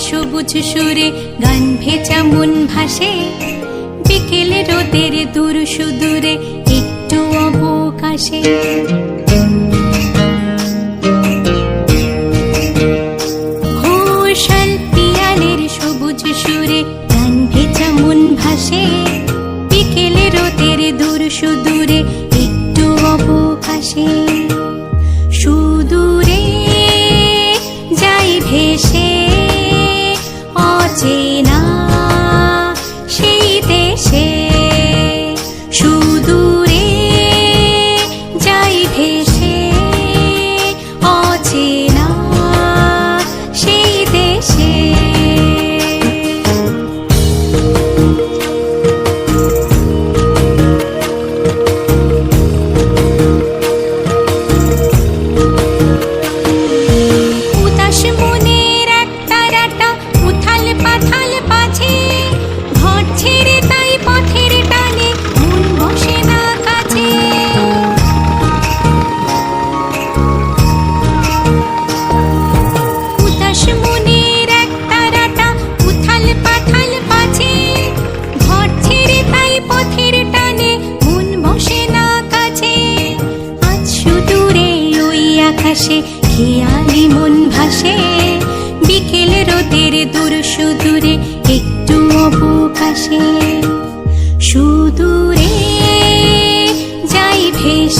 সবুজ সুরে গান ভেজা মন ভাসে। বিকেলে রোদের দূর সুদূরে একটু অবকাশে। ঘোষাল পিয়ালের সবুজ সুরে ভাসে। দূর সুদূরে একটু অবকাশে। খেয়ালি মন ভাসে বিকেল রোদের দূর সুদূরে একটু অবকাশে। সুদূরে যাই ভেসে